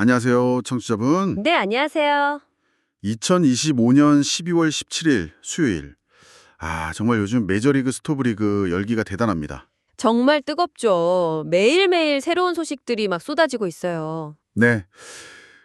안녕하세요, 청취자분. 네, 안녕하세요. 2025년 12월 17일 수요일. 아, 정말 요즘 메이저리그 스토브리그 열기가 대단합니다. 정말 뜨겁죠. 매일매일 새로운 소식들이 막 쏟아지고 있어요. 네.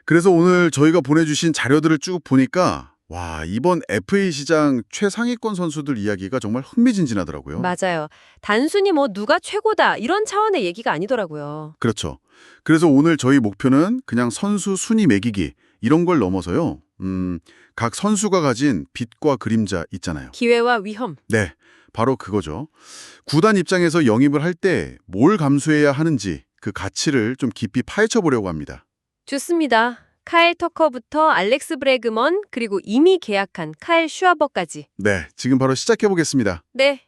그래서 오늘 저희가 보내주신 자료들을 쭉 보니까 와, 이번 FA 시장 최상위권 선수들 이야기가 정말 흥미진진하더라고요. 맞아요. 단순히 뭐 누가 최고다 이런 차원의 얘기가 아니더라고요. 그렇죠. 그래서 오늘 저희 목표는 그냥 선수 순위 매기기 이런 걸 넘어서요. 음, 각 선수가 가진 빛과 그림자 있잖아요. 기회와 위험. 네, 바로 그거죠. 구단 입장에서 영입을 할 때 뭘 감수해야 하는지 그 가치를 좀 깊이 파헤쳐 보려고 합니다. 좋습니다. 카일 터커부터 알렉스 브래그먼 그리고 이미 계약한 카일 슈아버까지. 네, 지금 바로 시작해 보겠습니다. 네,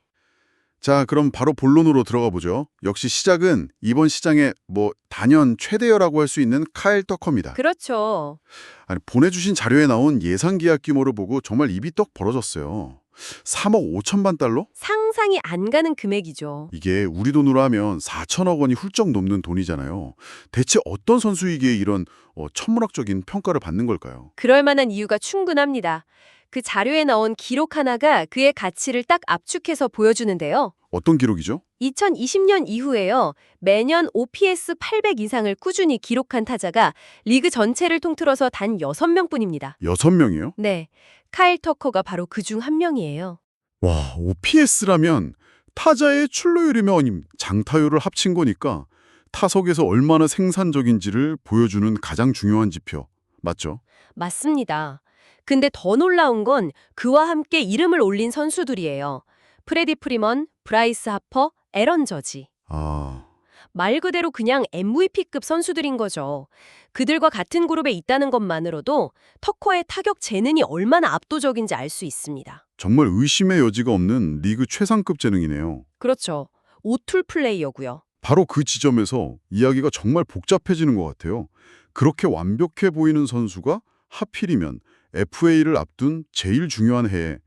자, 그럼 바로 본론으로 들어가 보죠. 역시 시작은 이번 시장의 뭐 단연 최대여라고 할 수 있는 카일 터커입니다. 그렇죠. 아니, 보내주신 자료에 나온 예상 계약 규모를 보고 정말 입이 떡 벌어졌어요. 3억 5천만 달러? 상상이 안 가는 금액이죠. 이게 우리 돈으로 하면 4천억 원이 훌쩍 넘는 돈이잖아요. 대체 어떤 선수이기에 이런 어, 천문학적인 평가를 받는 걸까요? 그럴 만한 이유가 충분합니다. 그 자료에 나온 기록 하나가 그의 가치를 딱 압축해서 보여주는데요. 어떤 기록이죠? 2020년 이후에요. 매년 OPS 800 이상을 꾸준히 기록한 타자가 리그 전체를 통틀어서 단 6명뿐입니다. 여섯 명이요? 네. 카일 터커가 바로 그 중 한 명이에요. 와, OPS라면 타자의 출루율이며 아님 장타율을 합친 거니까 타석에서 얼마나 생산적인지를 보여주는 가장 중요한 지표. 맞죠? 맞습니다. 근데 더 놀라운 건 그와 함께 이름을 올린 선수들이에요. 프레디 프리먼, 브라이스 하퍼, 에런 저지. 아, 말 그대로 그냥 MVP급 선수들인 거죠. 그들과 같은 그룹에 있다는 것만으로도 터커의 타격 재능이 얼마나 압도적인지 알 수 있습니다. 정말 의심의 여지가 없는 리그 최상급 재능이네요. 그렇죠. 오툴 플레이어고요. 바로 그 지점에서 이야기가 정말 복잡해지는 것 같아요. 그렇게 완벽해 보이는 선수가 하필이면 FA를 앞둔 제일 중요한 해에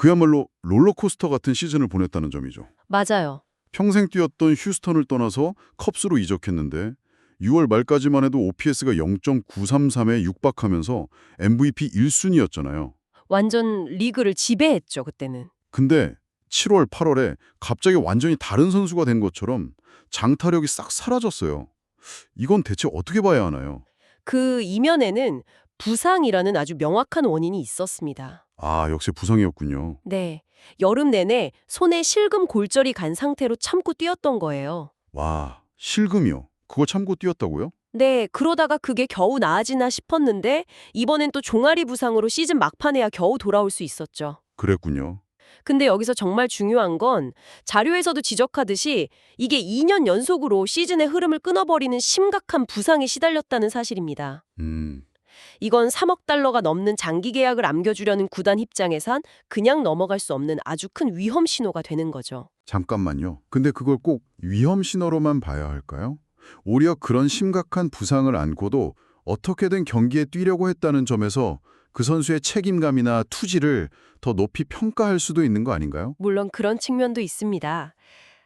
그야말로 롤러코스터 같은 시즌을 보냈다는 점이죠. 맞아요. 평생 뛰었던 휴스턴을 떠나서 컵스로 이적했는데 6월 말까지만 해도 OPS가 0.933에 육박하면서 MVP 1순위였잖아요. 완전 리그를 지배했죠, 그때는. 근데 7월, 8월에 갑자기 완전히 다른 선수가 된 것처럼 장타력이 싹 사라졌어요. 이건 대체 어떻게 봐야 하나요? 그 이면에는 부상이라는 아주 명확한 원인이 있었습니다. 아, 역시 부상이었군요. 네. 여름 내내 손에 실금 골절이 간 상태로 참고 뛰었던 거예요. 와, 실금이요. 그거 참고 뛰었다고요? 네, 그러다가 그게 겨우 나아지나 싶었는데 이번엔 또 종아리 부상으로 시즌 막판에야 겨우 돌아올 수 있었죠. 그랬군요. 근데 여기서 정말 중요한 건 자료에서도 지적하듯이 이게 2년 연속으로 시즌의 흐름을 끊어버리는 심각한 부상에 시달렸다는 사실입니다. 음, 이건 3억 달러가 넘는 장기 계약을 안겨주려는 구단 입장에선 그냥 넘어갈 수 없는 아주 큰 위험 신호가 되는 거죠. 잠깐만요. 근데 그걸 꼭 위험 신호로만 봐야 할까요? 오히려 그런 심각한 부상을 안고도 어떻게든 경기에 뛰려고 했다는 점에서 그 선수의 책임감이나 투지를 더 높이 평가할 수도 있는 거 아닌가요? 물론 그런 측면도 있습니다.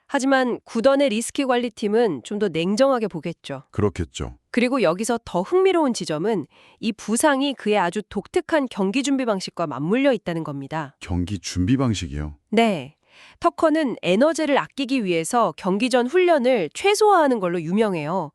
하지만 구단의 리스크 관리팀은 좀 더 냉정하게 보겠죠. 그렇겠죠. 그리고 여기서 더 흥미로운 지점은 이 부상이 그의 아주 독특한 경기 준비 방식과 맞물려 있다는 겁니다. 경기 준비 방식이요. 네. 터커는 에너지를 아끼기 위해서 경기 전 훈련을 최소화하는 걸로 유명해요.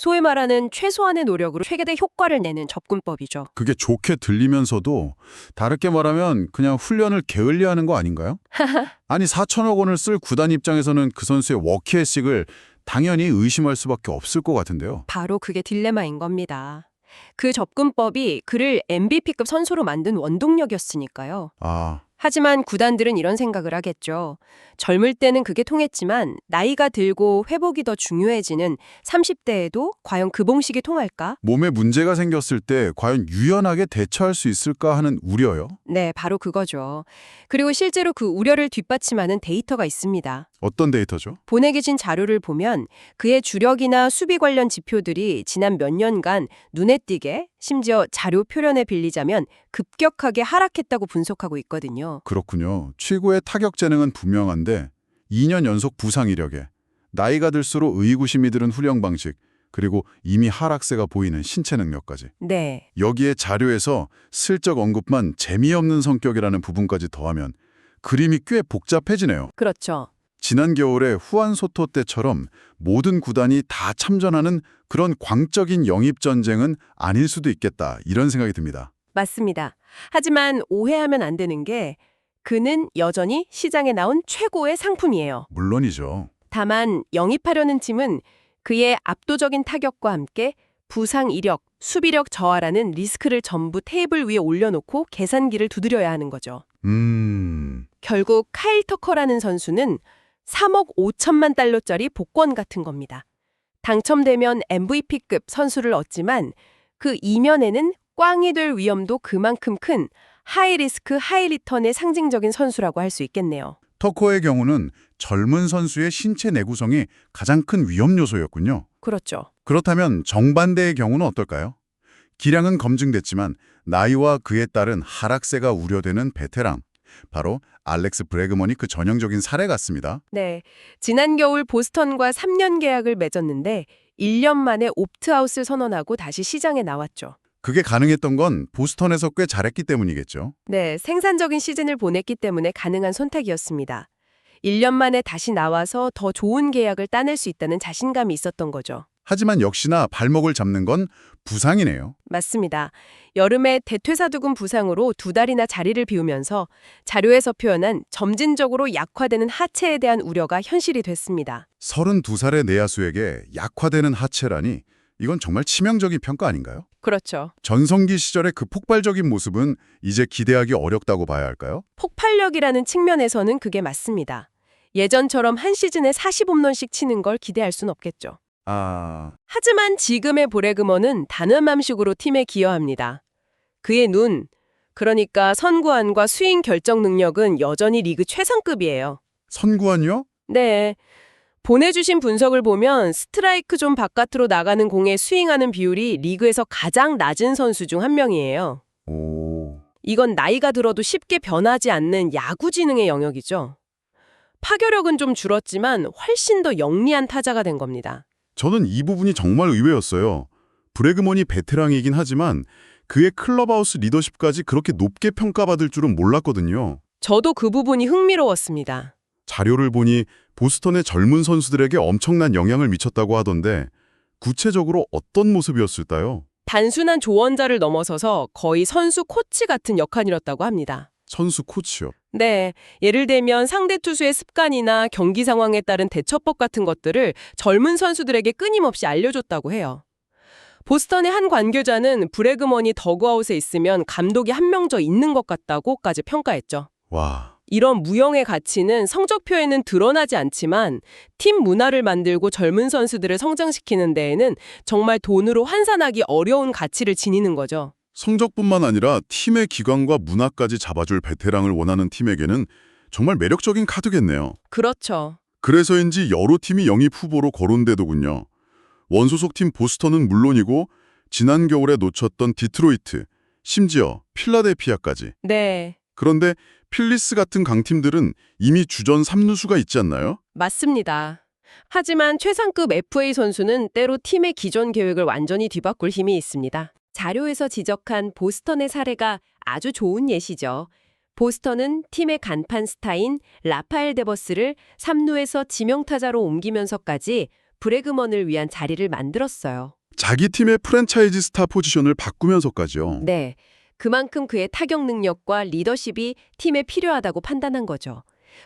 소위 말하는 최소한의 노력으로 최대 효과를 내는 접근법이죠. 그게 좋게 들리면서도 다르게 말하면 그냥 훈련을 게을리하는 거 아닌가요? 아니 4천억 원을 쓸 구단 입장에서는 그 선수의 워키에식을 당연히 의심할 수밖에 없을 것 같은데요. 바로 그게 딜레마인 겁니다. 그 접근법이 그를 MVP급 선수로 만든 원동력이었으니까요. 아, 하지만 구단들은 이런 생각을 하겠죠. 젊을 때는 그게 통했지만 나이가 들고 회복이 더 중요해지는 30대에도 과연 그 봉식이 통할까? 몸에 문제가 생겼을 때 과연 유연하게 대처할 수 있을까 하는 우려요. 네, 바로 그거죠. 그리고 실제로 그 우려를 뒷받침하는 데이터가 있습니다. 어떤 데이터죠? 보내계신 자료를 보면 그의 주력이나 수비 관련 지표들이 지난 몇 년간 눈에 띄게 심지어 자료 표현에 빌리자면 급격하게 하락했다고 분석하고 있거든요. 그렇군요. 최고의 타격 재능은 분명한데 2년 연속 부상 이력에 나이가 들수록 의구심이 드는 훈련 방식 그리고 이미 하락세가 보이는 신체 능력까지. 네. 여기에 자료에서 슬쩍 언급만 재미없는 성격이라는 부분까지 더하면 그림이 꽤 복잡해지네요. 그렇죠. 지난 겨울에 후안소토 때처럼 모든 구단이 다 참전하는 그런 광적인 영입전쟁은 아닐 수도 있겠다 이런 생각이 듭니다. 맞습니다. 하지만 오해하면 안 되는 게 그는 여전히 시장에 나온 최고의 상품이에요. 물론이죠. 다만 영입하려는 팀은 그의 압도적인 타격과 함께 부상 이력, 수비력 저하라는 리스크를 전부 테이블 위에 올려놓고 계산기를 두드려야 하는 거죠. 음... 결국 카일 터커라는 선수는 3억 5천만 달러짜리 복권 같은 겁니다. 당첨되면 MVP급 선수를 얻지만 그 이면에는 꽝이 될 위험도 그만큼 큰 하이리스크 하이리턴의 상징적인 선수라고 할 수 있겠네요. 터커의 경우는 젊은 선수의 신체 내구성이 가장 큰 위험 요소였군요. 그렇죠. 그렇다면 정반대의 경우는 어떨까요? 기량은 검증됐지만 나이와 그에 따른 하락세가 우려되는 베테랑, 바로 알렉스 브래그먼이 그 전형적인 사례 같습니다. 네. 지난 겨울 보스턴과 3년 계약을 맺었는데 1년 만에 옵트아웃을 선언하고 다시 시장에 나왔죠. 그게 가능했던 건 보스턴에서 꽤 잘했기 때문이겠죠. 네, 생산적인 시즌을 보냈기 때문에 가능한 선택이었습니다. 1년 만에 다시 나와서 더 좋은 계약을 따낼 수 있다는 자신감이 있었던 거죠. 하지만 역시나 발목을 잡는 건 부상이네요. 맞습니다. 여름에 대퇴사두근 부상으로 두 달이나 자리를 비우면서 자료에서 표현한 점진적으로 약화되는 하체에 대한 우려가 현실이 됐습니다. 32살의 내야수에게 약화되는 하체라니 이건 정말 치명적인 평가 아닌가요? 그렇죠. 전성기 시절의 그 폭발적인 모습은 이제 기대하기 어렵다고 봐야 할까요? 폭발력이라는 측면에서는 그게 맞습니다. 예전처럼 한 시즌에 40홈런씩 치는 걸 기대할 순 없겠죠. 아... 하지만 지금의 브래그먼은 단음함식으로 팀에 기여합니다. 그의 눈, 그러니까 선구안과 스윙 결정 능력은 여전히 리그 최상급이에요. 선구안요? 네. 보내주신 분석을 보면 스트라이크 존 바깥으로 나가는 공에 스윙하는 비율이 리그에서 가장 낮은 선수 중 한 명이에요. 오... 이건 나이가 들어도 쉽게 변하지 않는 야구 지능의 영역이죠. 파괴력은 좀 줄었지만 훨씬 더 영리한 타자가 된 겁니다. 저는 이 부분이 정말 의외였어요. 브래그먼이 베테랑이긴 하지만 그의 클럽하우스 리더십까지 그렇게 높게 평가받을 줄은 몰랐거든요. 저도 그 부분이 흥미로웠습니다. 자료를 보니 보스턴의 젊은 선수들에게 엄청난 영향을 미쳤다고 하던데 구체적으로 어떤 모습이었을까요? 단순한 조언자를 넘어서서 거의 선수 코치 같은 역할이었다고 합니다. 선수 코치요. 네, 예를 들면 상대 투수의 습관이나 경기 상황에 따른 대처법 같은 것들을 젊은 선수들에게 끊임없이 알려줬다고 해요. 보스턴의 한 관계자는 브래그먼이 더그아웃에 있으면 감독이 한 명 더 있는 것 같다고까지 평가했죠. 와, 이런 무형의 가치는 성적표에는 드러나지 않지만 팀 문화를 만들고 젊은 선수들을 성장시키는 데에는 정말 돈으로 환산하기 어려운 가치를 지니는 거죠. 성적뿐만 아니라 팀의 기관과 문화까지 잡아줄 베테랑을 원하는 팀에게는 정말 매력적인 카드겠네요. 그렇죠. 그래서인지 여러 팀이 영입 후보로 거론되더군요. 원소속 팀 보스턴은 물론이고 지난 겨울에 놓쳤던 디트로이트, 심지어 필라델피아까지. 네, 그런데 필리스 같은 강팀들은 이미 주전 3루수가 있지 않나요? 맞습니다. 하지만 최상급 FA 선수는 때로 팀의 기존 계획을 완전히 뒤바꿀 힘이 있습니다. 자료에서 지적한 보스턴의 사례가 아주 좋은 예시죠. 보스턴은 팀의 간판 스타인 라파엘 데버스를 3루에서 지명타자로 옮기면서까지 브래그먼을 위한 자리를 만들었어요. 자기 팀의 프랜차이즈 스타 포지션을 바꾸면서까지요. 네. 그만큼 그의 타격 능력과 리더십이 팀에 필요하다고 판단한 거죠.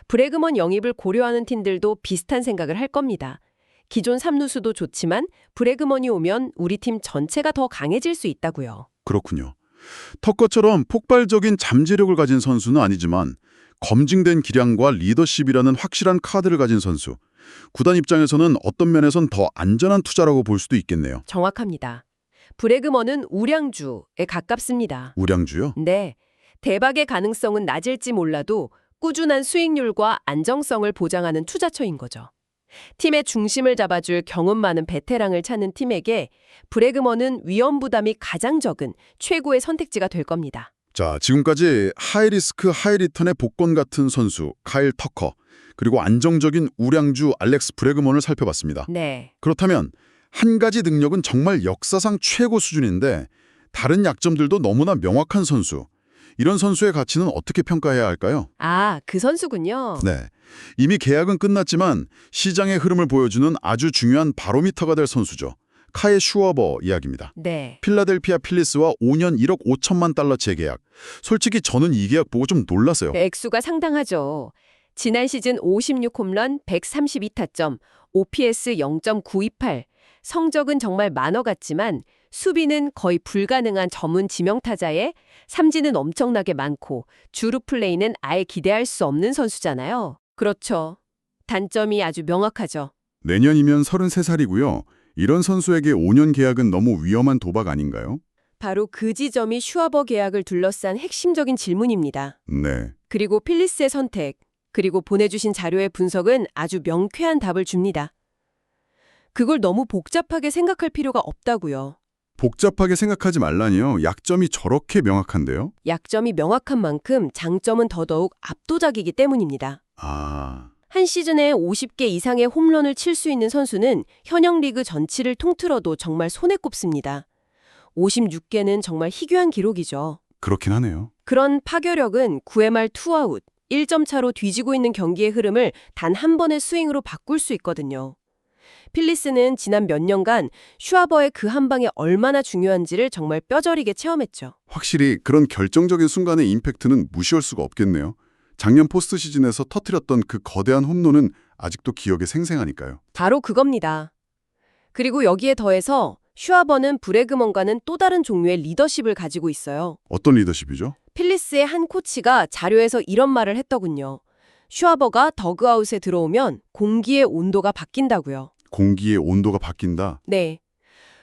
브래그먼 영입을 고려하는 팀들도 비슷한 생각을 할 겁니다. 기존 3루수도 좋지만 브래그먼이 오면 우리 팀 전체가 더 강해질 수 있다고요. 그렇군요. 터커처럼 폭발적인 잠재력을 가진 선수는 아니지만 검증된 기량과 리더십이라는 확실한 카드를 가진 선수. 구단 입장에서는 어떤 면에선 더 안전한 투자라고 볼 수도 있겠네요. 정확합니다. 브래그먼은 우량주에 가깝습니다. 우량주요? 네. 대박의 가능성은 낮을지 몰라도 꾸준한 수익률과 안정성을 보장하는 투자처인 거죠. 팀의 중심을 잡아줄 경험 많은 베테랑을 찾는 팀에게 브래그먼은 위험 부담이 가장 적은 최고의 선택지가 될 겁니다. 자, 지금까지 하이리스크 하이리턴의 복권 같은 선수 카일 터커 그리고 안정적인 우량주 알렉스 브래그먼을 살펴봤습니다. 네. 그렇다면 한 가지 능력은 정말 역사상 최고 수준인데 다른 약점들도 너무나 명확한 선수. 이런 선수의 가치는 어떻게 평가해야 할까요? 아, 그 선수군요. 네. 이미 계약은 끝났지만 시장의 흐름을 보여주는 아주 중요한 바로미터가 될 선수죠. 카의 슈어버 이야기입니다. 네. 필라델피아 필리스와 5년 1억 5천만 달러 재계약. 솔직히 저는 이 계약 보고 좀 놀랐어요. 액수가 상당하죠. 지난 시즌 56 홈런 132타점, OPS 0.928. 성적은 정말 만화 같지만 수비는 거의 불가능한 전문 지명타자에 삼진은 엄청나게 많고 주루 플레이는 아예 기대할 수 없는 선수잖아요. 그렇죠. 단점이 아주 명확하죠. 내년이면 33살이고요. 이런 선수에게 5년 계약은 너무 위험한 도박 아닌가요? 바로 그 지점이 슈아버 계약을 둘러싼 핵심적인 질문입니다. 네. 그리고 필리스의 선택, 그리고 보내주신 자료의 분석은 아주 명쾌한 답을 줍니다. 그걸 너무 복잡하게 생각할 필요가 없다고요. 복잡하게 생각하지 말라니요. 약점이 저렇게 명확한데요? 약점이 명확한 만큼 장점은 더더욱 압도적이기 때문입니다. 아, 한 시즌에 50개 이상의 홈런을 칠 수 있는 선수는 현역 리그 전치를 통틀어도 정말 손에 꼽습니다. 56개는 정말 희귀한 기록이죠. 그렇긴 하네요. 그런 파괴력은 9회 말 투아웃, 1점 차로 뒤지고 있는 경기의 흐름을 단 한 번의 스윙으로 바꿀 수 있거든요. 필리스는 지난 몇 년간 슈아버의 그 한 방이 얼마나 중요한지를 정말 뼈저리게 체험했죠. 확실히 그런 결정적인 순간의 임팩트는 무시할 수가 없겠네요. 작년 포스트 시즌에서 터트렸던 그 거대한 홈런은 아직도 기억에 생생하니까요. 바로 그겁니다. 그리고 여기에 더해서 슈아버는 브레그먼과는 또 다른 종류의 리더십을 가지고 있어요. 어떤 리더십이죠? 필리스의 한 코치가 자료에서 이런 말을 했더군요. 슈아버가 더그아웃에 들어오면 공기의 온도가 바뀐다고요. 공기의 온도가 바뀐다. 네.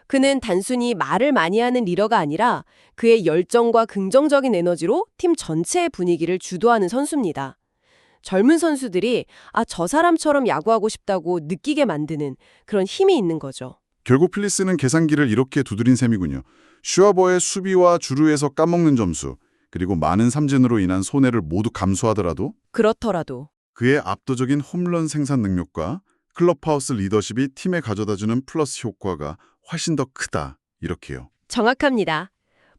그는 단순히 말을 많이 하는 리더가 아니라 그의 열정과 긍정적인 에너지로 팀 전체의 분위기를 주도하는 선수입니다. 젊은 선수들이 아, 저 사람처럼 야구하고 싶다고 느끼게 만드는 그런 힘이 있는 거죠. 결국 필리스는 계산기를 이렇게 두드린 셈이군요. 슈아버의 수비와 주루에서 까먹는 점수, 그리고 많은 삼진으로 인한 손해를 모두 감수하더라도 그렇더라도 그의 압도적인 홈런 생산 능력과 클럽하우스 리더십이 팀에 가져다주는 플러스 효과가 훨씬 더 크다. 이렇게요. 정확합니다.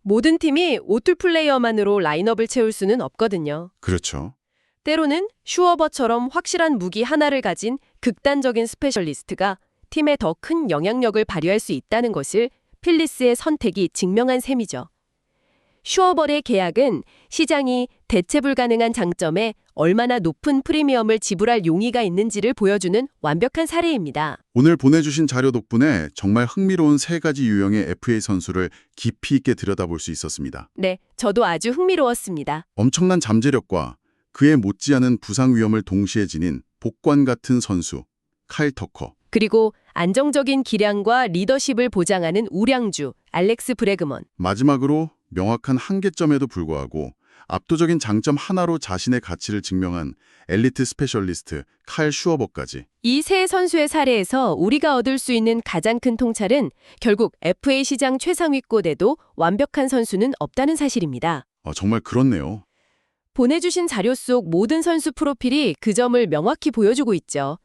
모든 팀이 오툴 플레이어만으로 라인업을 채울 수는 없거든요. 그렇죠. 때로는 슈어버처럼 확실한 무기 하나를 가진 극단적인 스페셜리스트가 팀에 더 큰 영향력을 발휘할 수 있다는 것을 필리스의 선택이 증명한 셈이죠. 슈어버의 계약은 시장이 대체 불가능한 장점에 얼마나 높은 프리미엄을 지불할 용의가 있는지를 보여주는 완벽한 사례입니다. 오늘 보내주신 자료 덕분에 정말 흥미로운 세 가지 유형의 FA 선수를 깊이 있게 들여다볼 수 있었습니다. 네, 저도 아주 흥미로웠습니다. 엄청난 잠재력과 그에 못지않은 부상 위험을 동시에 지닌 복관 같은 선수, 카일 터커. 그리고 안정적인 기량과 리더십을 보장하는 우량주 알렉스 브레그먼. 마지막으로 명확한 한계점에도 불구하고 압도적인 장점 하나로 자신의 가치를 증명한 엘리트 스페셜리스트 칼 슈어버까지 이 세 선수의 사례에서 우리가 얻을 수 있는 가장 큰 통찰은 결국 FA 시장 최상위권에도 완벽한 선수는 없다는 사실입니다. 어, 정말 그렇네요. 보내주신 자료 속 모든 선수 프로필이 그 점을 명확히 보여주고 있죠.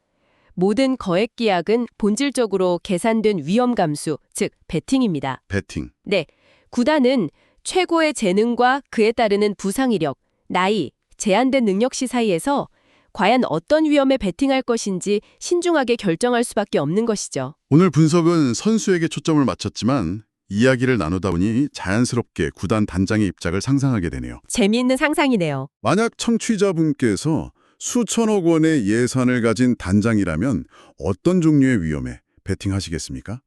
모든 거액 계약은 본질적으로 계산된 위험 감수, 즉 베팅입니다. 배팅. 네, 구단은 최고의 재능과 그에 따르는 부상 이력, 나이, 제한된 능력치 사이에서 과연 어떤 위험에 베팅할 것인지 신중하게 결정할 수밖에 없는 것이죠. 오늘 분석은 선수에게 초점을 맞췄지만 이야기를 나누다 보니 자연스럽게 구단 단장의 입장을 상상하게 되네요. 재미있는 상상이네요. 만약 청취자분께서 수천억 원의 예산을 가진 단장이라면 어떤 종류의 위험에 베팅하시겠습니까?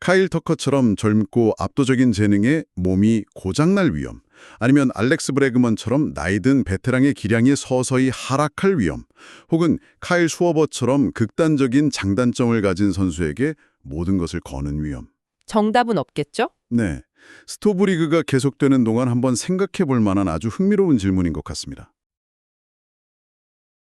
카일 터커처럼 젊고 압도적인 재능에 몸이 고장날 위험, 아니면 알렉스 브레그먼처럼 나이든 베테랑의 기량이 서서히 하락할 위험, 혹은 카일 수어버처럼 극단적인 장단점을 가진 선수에게 모든 것을 거는 위험. 정답은 없겠죠? 네, 스토브리그가 계속되는 동안 한번 생각해 볼 만한 아주 흥미로운 질문인 것 같습니다.